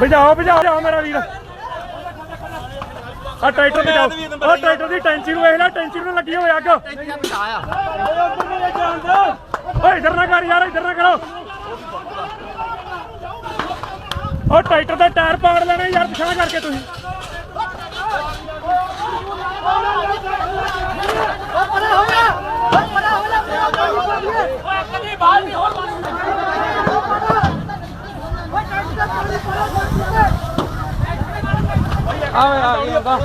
ਭਜਾਓ ਭਜਾਓ ਮੇਰਾ ਵੀਰ। ਆ ਟਰੈਕਟਰ ਭਜਾਓ ਉਹ ਟਰੈਕਟਰ ਦੀ ਟੈਂਕੀ ਨੂੰ ਵੇਖ ਲੈ ਟੈਂਕੀ ਨੂੰ ਲੱਗੀ ਹੋਈ ਅੱਗ। ਓਏ ਇਧਰ ਨਾ ਕਰ ਯਾਰ ਇਧਰ ਨਾ ਕਰੋ। ਉਹ ਟਰੈਕਟਰ ਦਾ ਟਾਇਰ ਪਾੜ ਲੈਣਾ ਯਾਰ ਪਿਛਾਂ ਕਰਕੇ ਤੁਸੀਂ। ਆਵੇ ਆ ਗਿਆ ਦਾ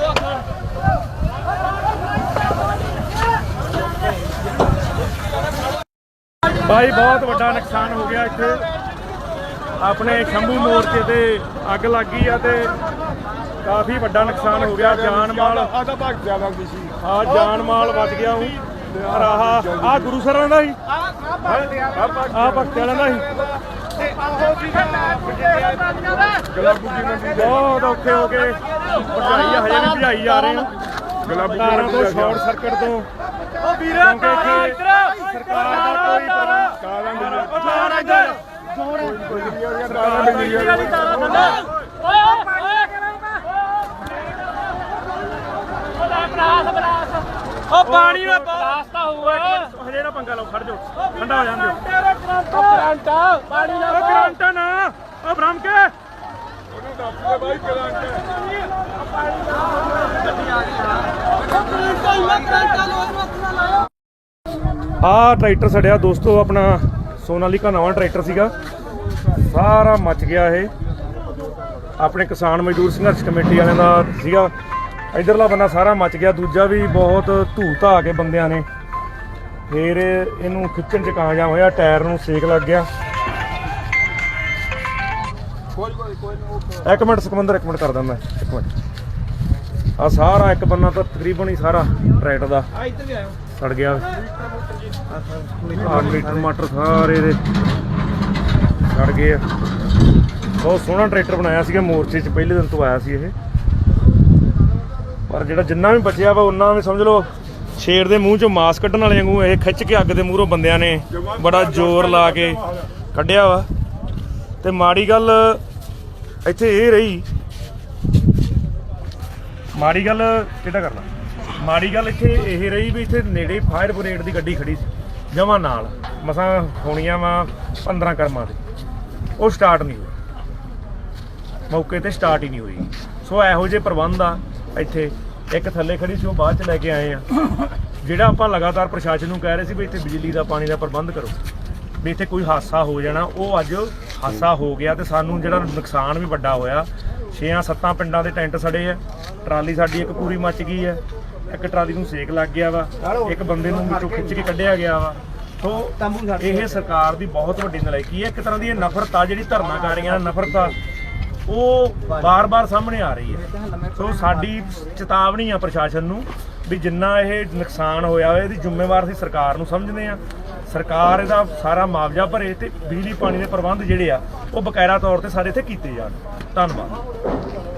ਭਾਈ ਬਹੁਤ ਵੱਡਾ ਨੁਕਸਾਨ ਹੋ ਗਿਆ ਇੱਥੇ। ਆਪਣੇ ਸ਼ੰਭੂ ਮੋਰਚੇ ਤੇ ਅੱਗ ਲੱਗ ਗਈ ਆ ਤੇ ਕਾਫੀ ਵੱਡਾ ਨੁਕਸਾਨ ਹੋ ਗਿਆ। ਜਾਨ ਮਾਲ ਆਦਾ ਭਾਗ ਜ਼ਿਆਦਾ ਵੀ ਸੀ ਆ ਜਾਨ ਮਾਲ ਬਚ ਗਿਆ ਹੂੰ ਪਰ ਆਹ ਆ ਗੁਰੂ ਸਰਾਂ ਦਾ ਸੀ। ਆ ਭਗਤ ਵਾਲਿਆਂ ਦਾ ਸੀ। ਗਲਾਬੂ ਜੀ ਨੇ ਬਹੁਤ ਔਖੇ ਹੋ ਗਏ। ਭਜਾਈ ਆ, ਹਜੇ ਵੀ ਭਜਾਈ ਜਾ ਰਹੇ ਆ। ਗਲਾਬੂ ਤਾਰਾਂ ਤੋਂ ਸ਼ਾਰਟ ਸਰਕਟ ਤੋਂ। ਉਹ ਵੀਰਾ ਤਾਰਾਂ ਇੱਧਰ। ਸਰਕਾਰ ਦਾ ਕੋਈ ਕਾਲਾਂ ਦੀ ਉਹ ਤਾਰਾਂ ਇੱਧਰ। ਕਾਲਾਂ ਦੀ ਉਹ ਪਾਣੀ ਦਾ ਬਲਾਸਤਾ ਹੋਊਗਾ ਹਜੇ ਨਾ ਪੰਗਾ ਲਓ ਖੜ ਜਾਓ। ਠੰਡਾ ਹੋ ਜਾਂਦੇ ਕਰੰਟ ਪਾਣੀ ਉਹ ਕਰੰਟ ਨਾ। ਉਹ ਬ੍ਰਹਮ ਕੇ ਆ ਟਰੈਕਟਰ ਸੜਿਆ ਦੋਸਤੋ, ਆਪਣਾ ਸੋਨਾਲੀਕਾ ਨਵਾਂ ਟਰੈਕਟਰ ਸੀਗਾ। ਸਾਰਾ ਮੱਚ ਗਿਆ ਇਹ। ਆਪਣੇ ਕਿਸਾਨ ਮਜ਼ਦੂਰ ਸੰਘਰਸ਼ ਕਮੇਟੀ ਵਾਲਿਆਂ ਦਾ ਸੀਗਾ। ਇਧਰਲਾ ਬੰਦਾ ਸਾਰਾ ਮੱਚ ਗਿਆ, ਦੂਜਾ ਵੀ ਬਹੁਤ ਧੂ ਧਾ ਕੇ ਬੰਦਿਆਂ ਨੇ। ਫੇਰ ਇਹਨੂੰ ਖਿੱਚਣ ਚ ਕਾਮਯਾਬ ਹੋਇਆ, ਟਾਇਰ ਨੂੰ ਸੇਕ ਲੱਗ ਗਿਆ। ਕੋਈ ਕੋਈ ਕੋਈ ਨਾ ਇੱਕ ਮਿੰਟ ਸੁਖਮੰਦਰ ਇੱਕ ਮਿੰਟ ਕਰਦਾ ਮੈਂ ਇੱਕ ਮਿੰਟ। ਆ ਸਾਰਾ ਇੱਕ ਬੰਨਾ ਤਾਂ ਤਕਰੀਬਨ ਹੀ ਸਾਰਾ ਟਰੈਕਟਰ ਦਾ। ਆ ਇੱਧਰ ਵੀ ਆਇਓ। ਸੜ ਗਿਆ। ਆ ਮੀਟਰ ਮਾਟਰ ਸਾਰੇ ਦੇ ਸੜ ਗਏ ਆ। ਬਹੁਤ ਸੋਹਣਾ ਟਰੈਕਟਰ ਬਣਾਇਆ ਸੀਗਾ ਮੋਰਚੇ 'ਚ ਪਹਿਲੇ ਦਿਨ ਤੋਂ ਆਇਆ ਸੀ ਇਹ। ਪਰ ਜਿਹੜਾ ਜਿੰਨਾ ਵੀ ਬਚਿਆ ਵਾ ਉਹਨਾਂ ਵੀ ਸਮਝ ਲਓ ਸ਼ੇਰ ਦੇ ਮੂੰਹ 'ਚੋਂ ਮਾਸ ਕੱਢਣ ਵਾਲੇ ਵਾਂਗੂ ਇਹ ਖਿੱਚ ਕੇ ਅੱਗ ਦੇ ਮੂਹਰੋਂ ਬੰਦਿਆਂ ਨੇ ਬੜਾ ਜ਼ੋਰ ਲਾ ਕੇ ਕੱਢਿਆ ਵਾ। ਤੇ ਮਾੜੀ ਗੱਲ ਇੱਥੇ ਇਹ ਰਹੀ। ਮਾੜੀ ਗੱਲ ਕਿਹੜਾ ਕਰਨਾ? ਮਾੜੀ ਗੱਲ ਇੱਥੇ ਇਹ ਰਹੀ ਵੀ ਇੱਥੇ ਨੇੜੇ ਫਾਇਰ ਬ੍ਰਿਗੇਡ ਦੀ ਗੱਡੀ ਖੜੀ ਸੀ, ਜਮਾਂ ਨਾਲ। ਮਸਾਂ ਹੋਣੀਆਂ ਵਾ 15 ਕਰਮਾਂ ਦੇ। ਉਹ ਸਟਾਰਟ ਨਹੀਂ ਹੋਇਆ ਮੌਕੇ ਤੇ ਸਟਾਰਟ ਹੀ ਨਹੀਂ ਹੋਈ। ਸੋ ਇਹੋ ਜਿਹੇ ਪ੍ਰਬੰਧ ਆ ਇੱਥੇ। ਇੱਕ ਥੱਲੇ ਖੜੀ ਸੀ, ਉਹ ਬਾਅਦ ਚ ਲੈ ਕੇ ਆਏ ਆ। ਜਿਹੜਾ ਆਪਾਂ ਲਗਾਤਾਰ ਪ੍ਰਸ਼ਾਸਨ ਨੂੰ ਕਹਿ ਰਹੇ ਸੀ ਵੀ ਇੱਥੇ ਬਿਜਲੀ ਦਾ, ਪਾਣੀ ਦਾ ਪ੍ਰਬੰਧ ਕਰੋ। ਵੀ ਇੱਥੇ ਕੋਈ ਹਾਦਸਾ ਹੋ ਜਾਣਾ, ਉਹ ਅੱਜ ਹਾਦਸਾ ਹੋ ਗਿਆ ਤੇ ਸਾਨੂੰ ਜਿਹੜਾ ਨੁਕਸਾਨ ਵੀ ਵੱਡਾ ਹੋਇਆ। ਛੇਆਂ ਸੱਤਾਂ ਪਿੰਡਾਂ ਦੇ ਟੈਂਟ ਸੜੇ ਆ, ਟਰਾਲੀ ਸਾਡੀ ਇੱਕ ਪੂਰੀ ਮੱਚ ਗਈ ਹੈ ਇੱਕ ਟਰਾਲੀ ਨੂੰ ਸੇਕ ਲੱਗ ਗਿਆ ਵਾ, ਇੱਕ ਬੰਦੇ ਨੂੰ ਵਿੱਚੋਂ ਖਿੱਚ ਕੇ ਕੱਢਿਆ ਗਿਆ ਵਾ। ਸੋ ਇਹ ਸਰਕਾਰ ਦੀ ਬਹੁਤ ਵੱਡੀ ਨਲਾਇਕੀ ਹੈ, ਇੱਕ ਤਰ੍ਹਾਂ ਦੀ ਇਹ ਨਫ਼ਰਤ ਆ ਜਿਹੜੀ ਧਰਨਾਕਾਰੀਆਂ ਨਫ਼ਰਤ ਆ ਉਹ ਬਾਰ-ਬਾਰ ਸਾਹਮਣੇ ਆ ਰਹੀ ਹੈ। ਸੋ ਸਾਡੀ ਚੇਤਾਵਨੀ ਆ ਪ੍ਰਸ਼ਾਸਨ ਨੂੰ ਵੀ ਜਿੰਨਾ ਇਹ ਨੁਕਸਾਨ ਹੋਇਆ ਹੋਇਆ, ਇਹਦੀ ਜ਼ਿੰਮੇਵਾਰ ਅਸੀਂ ਸਰਕਾਰ ਨੂੰ ਸਮਝਦੇ ਆ ਸਰਕਾਰ ਇਹਦਾ ਸਾਰਾ ਮੁਆਵਜ਼ਾ ਭਰੇ ਤੇ ਬਿਜਲੀ ਪਾਣੀ ਦੇ ਪ੍ਰਬੰਧ ਜਿਹੜੇ ਆ, ਉਹ ਬਕਾਇਦਾ ਤੌਰ ਤੇ ਸਾਰੇ ਇੱਥੇ ਕੀਤੇ ਜਾਣ। ਧੰਨਵਾਦ।